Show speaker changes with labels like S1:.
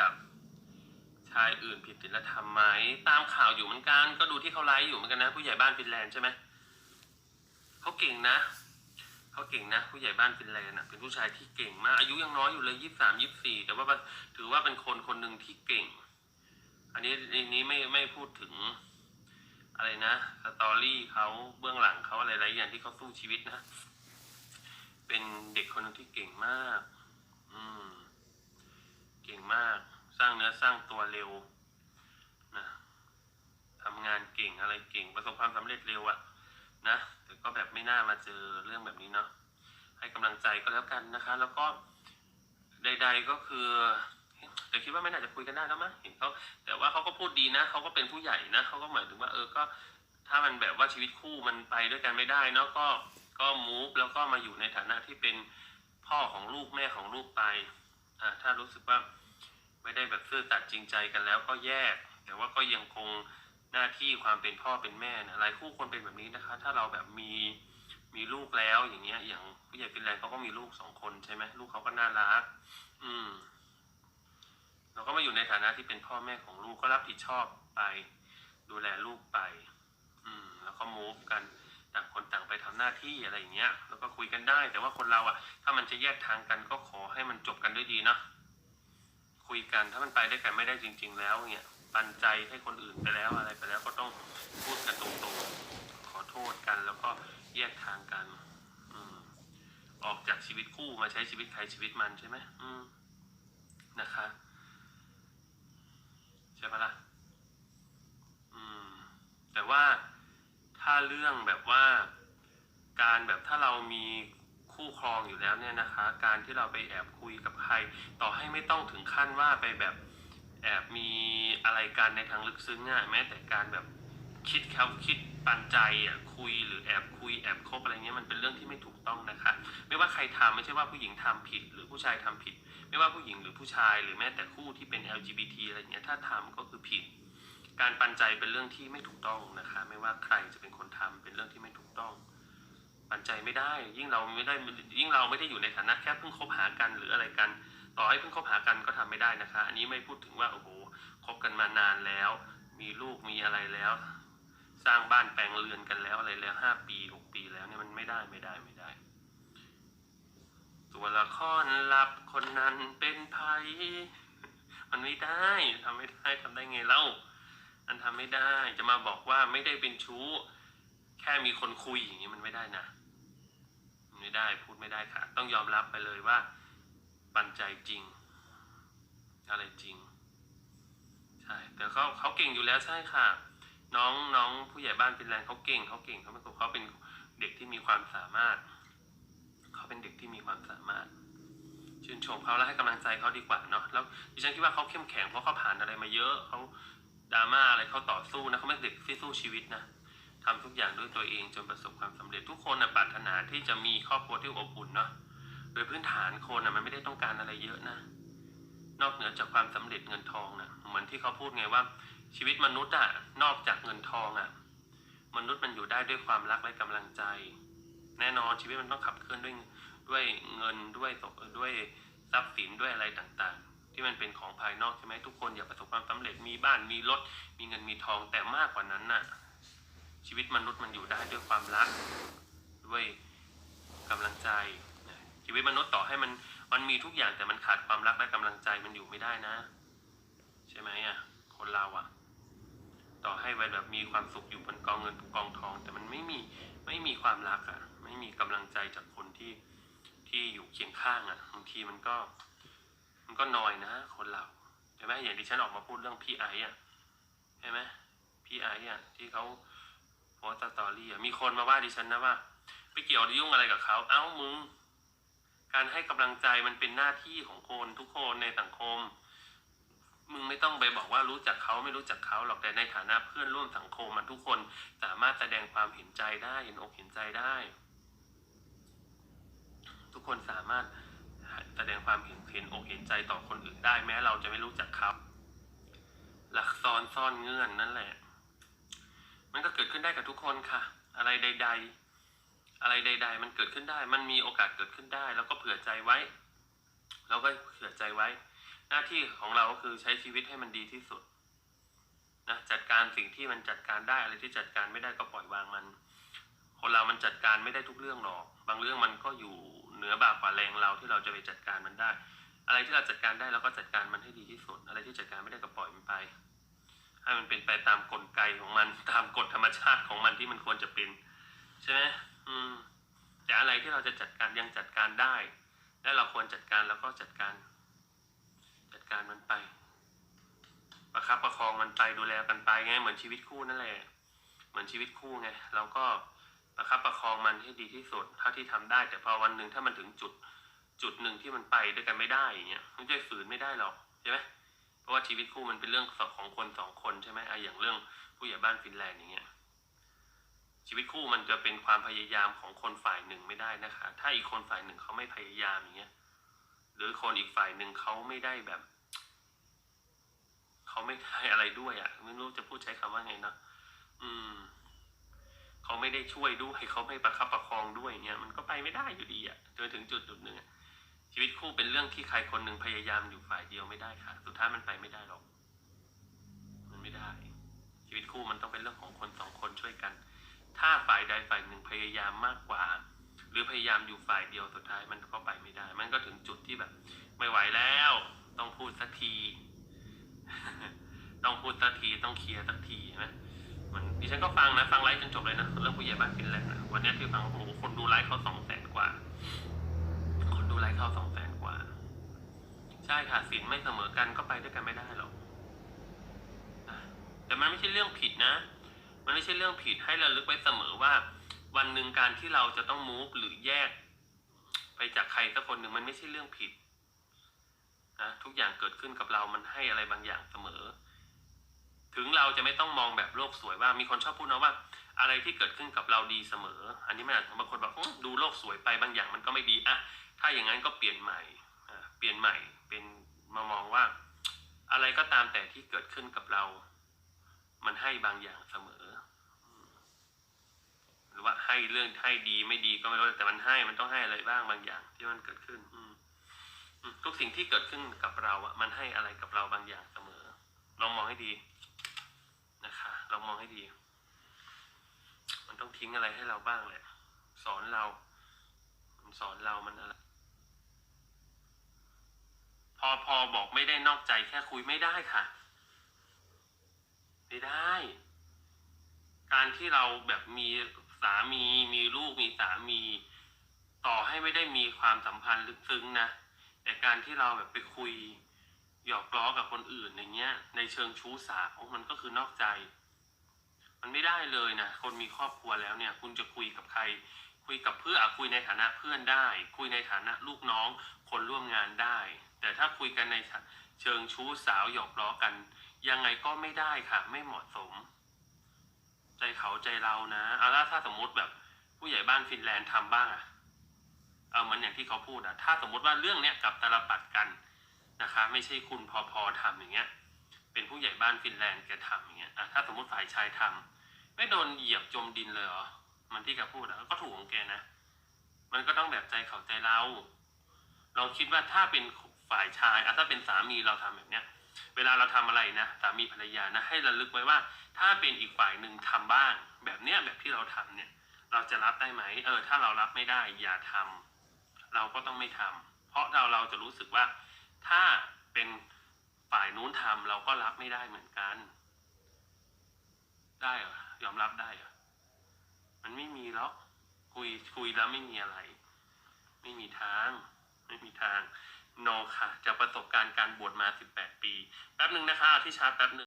S1: กับชายอื่นผิดศีลธรรมไหมตามข่าวอยู่เหมือนกัน ก็ดูที่เขาไลฟ์อยู่เหมือนกันนะ ผู้ใหญ่บ้านฟินแลนด์ใช่ไหมเขาเก่งนะเขาเก่งนะ ผู้ใหญ่บ้านฟินแลนด์นะเป็นผู้ชายที่เก่งมากอายุยังน้อยอยู่เลยยี่สามยี่สี่แต่ว่าถือว่าเป็นคนคนหนึ่งที่เก่ง อันนี้ในนี้ไม่ไม่พูดถึง อะไรนะสตอรี่เขาเบื้องหลังเขาอะไรหลายอย่างที่เขาสู้ชีวิตนะ เป็นเด็กคนหนึ่งที่เก่งมาก อืม เก่งมาก สร้างเนื้อสร้างตัวเร็วนะทำงานเก่งอะไรเก่งประสบความสำเร็จเร็วอะนะแต่ก็แบบไม่น่ามาเจอเรื่องแบบนี้เนาะให้กำลังใจก็แล้วกันนะคะ แล้วก็ใด ๆก็คือ แต่คิดว่าไม่น่าจะคุยกันได้แล้วมั้งเห็นเขาแต่ว่าเขาก็พูดดีนะเขาก็เป็นผู้ใหญ่นะเขาก็หมายถึงว่าเออก็ ถ้ามันแบบว่าชีวิตคู่มันไปด้วยกันไม่ได้เนาะก็ก็มูฟแล้วก็มาอยู่ในฐานะที่เป็นพ่อของลูกแม่ของลูกไปอ่าถ้ารู้สึกว่า ไม่ได้แบบซื่อตัดจริงใจกันแล้วก็แยก แต่ว่าก็ยังคงหน้าที่ความเป็นพ่อเป็นแม่นะหลายคู่ควรเป็นแบบนี้นะคะ ถ้าเราแบบมีมีลูกแล้วอย่างเงี้ย อย่างผู้ใหญ่ฟินแลนด์เขาก็มีลูกสองคนใช่ไหมลูกเขาก็น่ารัก อืมเราก็มาอยู่ในฐานะที่เป็นพ่อแม่ของลูกก็รับผิดชอบไป ดูแลลูกไป อืม แล้วก็มูฟกันต่างคนต่างไปทำหน้าที่อะไรอย่างเงี้ย แล้วก็คุยกันได้ แต่ว่าคนเราอะถ้ามันจะแยกทางกันก็ขอให้มันจบกันด้วยดีเนาะ คุยกัน ถ้ามันไปได้วยกันไม่ได้จริง ๆ แล้วเนี่ยปันใจให้คนอื่นไปแล้วอะไรไปแล้วก็ต้องพูดกันตรงๆขอโทษกันแล้วก็แยกทางกันอืมออกจากชีวิตคู่มาใช้ชีวิตใครชีวิตมันใช่ไหมอืมนะคะใช่ปะล่ะอืม แต่ว่าถ้าเรื่องแบบว่าการแบบถ้าเรามี คู่ครองอยู่แล้วเนี่ยนะคะ การที่เราไปแอบคุยกับใคร ต่อให้ไม่ต้องถึงขั้นว่าไปแบบแอบมีอะไรกันในทางลึกซึ้งอะแม้แต่การแบบคิดเขาคิดปันใจอะคุยหรือแอบคุยแอบคบอะไรเงี้ยมันเป็นเรื่องที่ไม่ถูกต้องนะคะ ไม่ว่าใครทำไม่ใช่ว่าผู้หญิงทำผิด หรือผู้ชายทำผิด ไม่ว่าผู้หญิงหรือผู้ชาย หรือแม้แต่คู่ที่เป็น LGBT อะไรเงี้ยถ้าทำก็คือผิด การปันใจเป็นเรื่องที่ไม่ถูกต้องนะคะ ไม่ว่าใครจะเป็นคนทำเป็นเรื่องที่ไม่ถูกต้อง ปันใจไม่ได้ ยิ่งเราไม่ได้ยิ่งเราไม่ได้อยู่ในฐานะแค่เพิ่งคบหากันหรืออะไรกัน ต่อให้เพิ่งคบหากันก็ทำไม่ได้นะคะ อันนี้ไม่พูดถึงว่าโอ้โหคบกันมานานแล้ว มีลูกมีอะไรแล้ว สร้างบ้านแปลงเรือนกันแล้วอะไรแล้วห้าปีหกปีแล้วเนี่ยมันไม่ได้ไม่ได้ไม่ได้ ตัวละครลับคนนั้นเป็นไพมันไม่ได้ทำไม่ได้ทำได้ไงเล่ามันทำไม่ได้จะมาบอกว่าไม่ได้เป็นชู้ แค่มีคนคุยอย่างนี้มันไม่ได้นะ ไม่ได้พูดไม่ได้ค่ะ ต้องยอมรับไปเลยว่า ปันใจจริง อะไรจริง ใช่ แต่เขาเขาเก่งอยู่แล้วใช่ค่ะ น้องน้องผู้ใหญ่บ้านฟินแลนด์เขาเก่งเขาเก่งเขาเป็นเขาเป็นเด็กที่มีความสามารถ เขาเป็นเด็กที่มีความสามารถชื่นชมเขาแล้วให้กำลังใจเขาดีกว่าเนาะแล้วดิฉันคิดว่าเขาเข้มแข็งเพราะเขาผ่านอะไรมาเยอะเขาดราม่าอะไรเขาต่อสู้นะเขาไม่เด็กที่สู้ชีวิตนะ ทำทุกอย่างด้วยตัวเองจนประสบความสำเร็จทุกคนนะปรารถนาที่จะมีครอบครัวที่อบอุ่นเนาะโดยพื้นฐานคนนะมันไม่ได้ต้องการอะไรเยอะนะ นอกเหนือจากความสำเร็จเงินทองนะเหมือนที่เขาพูดไงว่า ชีวิตมนุษย์อะนอกจากเงินทองอะมนุษย์มันอยู่ได้ด้วยความรักและกำลังใจ แน่นอนชีวิตมันต้องขับเคลื่อนด้วยด้วยเงินด้วยด้วยทรัพย์สินด้วยอะไรต่างๆ ที่มันเป็นของภายนอกใช่ไหมทุกคนอยากประสบความสำเร็จมีบ้านมีรถมีเงินมีทองแต่มากกว่านั้นน่ะ ชีวิตมนุษย์มันอยู่ได้ด้วยความรักด้วยกำลังใจชีวิตมนุษย์ต่อให้มันมันมีทุกอย่างแต่มันขาดความรักและกำลังใจมันอยู่ไม่ได้นะ ใช่ไหมอะคนเราอะ ต่อให้ไปแบบมีความสุขอยู่บนกองเงินกองทอง แต่มันไม่มีไม่มีความรักอะ ไม่มีกำลังใจจากคนที่ที่อยู่เคียงข้างอะบางทีมันก็ มันก็นอยนะ คนเราใช่ไหมอย่างที่ฉันออกมาพูดเรื่องพี่ไอ้อะใช่ไหมพี่ไอ้อะที่เขา โพสต์สตอรี่มีคนมาว่าดิฉันนะว่าไปเกี่ยวยุ่งอะไรกับเขาเอ้ามึง การให้กำลังใจมันเป็นหน้าที่ของคนทุกคนในสังคม มึงไม่ต้องไปบอกว่ารู้จักเขาไม่รู้จักเขาหรอกแต่ในฐานะเพื่อนร่วมสังคมมันทุกคนสามารถแสดงความเห็นใจได้เห็นอกเห็นใจได้ ทุกคนสามารถแสดงความเห็นเห็นอกเห็นใจต่อคนอื่นได้แม้เราจะไม่รู้จักเขาหลักซ้อนซ่อนเงื่อนนั่นแหละ มันก็เกิดขึ้นได้กับทุกคนค่ะ อะไรใด ๆ อะไรใด ๆ มันเกิดขึ้นได้ มันมีโอกาสเกิดขึ้นได้ แล้วก็เผื่อใจไว้ แล้วก็เผื่อใจไว้ หน้าที่ของเราก็คือใช้ชีวิตให้มันดีที่สุดนะจัดการสิ่งที่มันจัดการได้อะไรที่จัดการไม่ได้ก็ปล่อยวางมัน คนเรา มันจัดการไม่ได้ทุกเรื่องหรอก บางเรื่องมันก็อยู่เหนือบากกว่าแรงเราที่เราจะไปจัดการมันได้ อะไรที่เราจัดการได้เราก็จัดการมันให้ดีที่สุด อะไรที่จัดการไม่ได้ก็ปล่อยมันไป ให้มันเป็นไปตามกลไกของมัน ตามกฎธรรมชาติของมันที่มันควรจะเป็น ใช่ไหมอืม แต่อะไรที่เราจะจัดการยังจัดการได้ และเราควรจัดการแล้วก็จัดการ จัดการมันไป ประคับประคองมันไปดูแลกันไปไงเหมือนชีวิตคู่นั่นแหละ เหมือนชีวิตคู่ไงเราก็ประคับประคองมันให้ดีที่สุดเท่าที่ทำได้ แต่พอวันหนึ่งถ้ามันถึงจุดจุดหนึ่งที่มันไปด้วยกันไม่ได้อย่างเงี้ยมันจะฝืนไม่ได้หรอกใช่ไหม ราะว่าชีวิตคู่มันเป็นเรื่องของคนสองคนใช่ไหมไอะอย่างเรื่องผู้ใหญ่บ้านฟินแลนด์อย่างเงี้ยชีวิตคู่มันจะเป็นความพยายามของคนฝ่ายหนึ่งไม่ได้นะคะ ถ้าอีกคนฝ่ายหนึ่งเขาไม่พยายามอย่างเงี้ย หรือคนอีกฝ่ายหนึ่งเขาไม่ได้แบบเขาไม่ได้อะไรด้วยอะ่ะไม่รู้จะพูดใช้คำว่าไงเนอะอืมเขาไม่ได้ช่วยด้วยเขาไม่ประคับประคองด้วยเงี้ยมันก็ไปไม่ได้อยู่ดีอะ่ะจนถึงจุดจุดหนึ่งอะ ชีวิตคู่เป็นเรื่องที่ใครคนหนึ่งพยายามอยู่ฝ่ายเดียวไม่ได้ค่ะ สุดท้ายมันไปไม่ได้หรอก มันไม่ได้ ชีวิตคู่มันต้องเป็นเรื่องของคนสองคนช่วยกัน ถ้าฝ่ายใดฝ่ายหนึ่งพยายามมากกว่า หรือพยายามอยู่ฝ่ายเดียวสุดท้ายมันก็ไปไม่ได้ มันก็ถึงจุดที่แบบ ไม่ไหวแล้ว ต้องพูดสักที ต้องพูดสักทีต้องเคลียร์สักทีนะมันดิฉันก็ฟังนะ ฟังไลฟ์จนจบเลยนะเรื่องผู้ใหญ่บ้านฟินแลนด์นะวันนี้ที่ฟังโอ้โหคนดูไลฟ์เขาสองแสนกว่า คนดูไลฟ์เขา สองแสนกว่า ใช่ค่ะสินไม่เสมอกันก็ไปด้วยกันไม่ได้หรอกแต่มันไม่ใช่เรื่องผิดนะ มันไม่ใช่เรื่องผิดให้ระลึกไว้เสมอว่า วันหนึ่งการที่เราจะต้องมูฟหรือแยก ไปจากใครสักคนหนึ่งมันไม่ใช่เรื่องผิดนะทุกอย่างเกิดขึ้นกับเรามันให้อะไรบางอย่างเสมอ ถึงเราจะไม่ต้องมองแบบโลกสวยว่ามีคนชอบพูดนะว่า อะไรที่เกิดขึ้นกับเราดีเสมอ อันนี้ไม่อาจบางคนบอกดูโลกสวยไปบางอย่างมันก็ไม่ดีอะถ้าอย่างนั้นก็เปลี่ยนใหม่เปลี่ยนใหม่เป็นมามองว่า อะไรก็ตามแต่ที่เกิดขึ้นกับเรา มันให้บางอย่างเสมอ หรือว่าให้เรื่องให้ดีไม่ดีก็ไม่รู้แต่มันให้มันต้องให้อะไรบ้างบางอย่าง ที่มันเกิดขึ้น อืทุกสิ่งที่เกิดขึ้นกับเราอะมันให้อะไรกับเราบางอย่างเสมอลองมองให้ดีนะคะลองมองให้ดี ทิ้งอะไรให้เราบ้างแหละ สอนเรา มันสอนเรามันอะไร พอพอบอกไม่ได้นอกใจแค่คุยไม่ได้ค่ะ ไม่ได้ การที่เราแบบมีสามีมีลูกมีสามี ต่อให้ไม่ได้มีความสัมพันธ์ลึกซึ้งนะแต่การที่เราแบบไปคุยหยอกล้อกับคนอื่นอย่างเงี้ย ในเชิงชู้สาวมันก็คือนอกใจ มันไม่ได้เลยนะคนมีครอบครัวแล้วเนี่ย คุณจะคุยกับใคร คุยกับเพื่อคุยในฐานะเพื่อนได้ คุยในฐานะลูกน้องคนร่วมงานได้ แต่ถ้าคุยกันในเชิงชู้สาวหยอกล้อกัน ยังไงก็ไม่ได้ค่ะ ไม่เหมาะสม ใจเขาใจเรานะเอาล้วถ้าสมมติแบบผู้ใหญ่บ้านฟินแลนด์ทำบ้างอะเอาเหมือนอย่างที่เขาพูดอะถ้าสมมติว่าเรื่องเนี้ยกับตาลปัดกันนะคะ ไม่ใช่คุณพอพอทำอย่างเงี้ย เป็นผู้ใหญ่บ้านฟินแลนด์แกทำอย่างเงี้ยอะถ้าสมมติฝ่ายชายทำไม่โดนเหยียบจมดินเลยเหรอมันที่แกพูดอะก็ถูกของแกนะ มันก็ต้องแบบใจเขาใจเราลองคิดว่าถ้าเป็นฝ่ายชายอะถ้าเป็นสามีเราทำแบบเนี้ย เวลาเราทำอะไรนะสามีภรรยานะ ให้ระลึกไว้ว่า ถ้าเป็นอีกฝ่ายหนึ่งทำบ้าง แบบเนี้ยแบบที่เราทำเนี่ย เราจะรับได้ไหมเออ ถ้าเรารับไม่ได้อย่าทำเราก็ต้องไม่ทำเพราะเราเราจะรู้สึกว่าถ้าเป็น นู้นทำเราก็รับไม่ได้เหมือนกัน ได้เหรอยอมรับได้เหรอมันไม่มีหรอกคุยคุยแล้วไม่มีอะไร ไม่มีทาง ไม่มีทางโนค่ะจะประสบการณ์การบวชมาสิบแปดปี แป๊บหนึ่งนะคะที่ชาร์จแป๊บหนึ่ง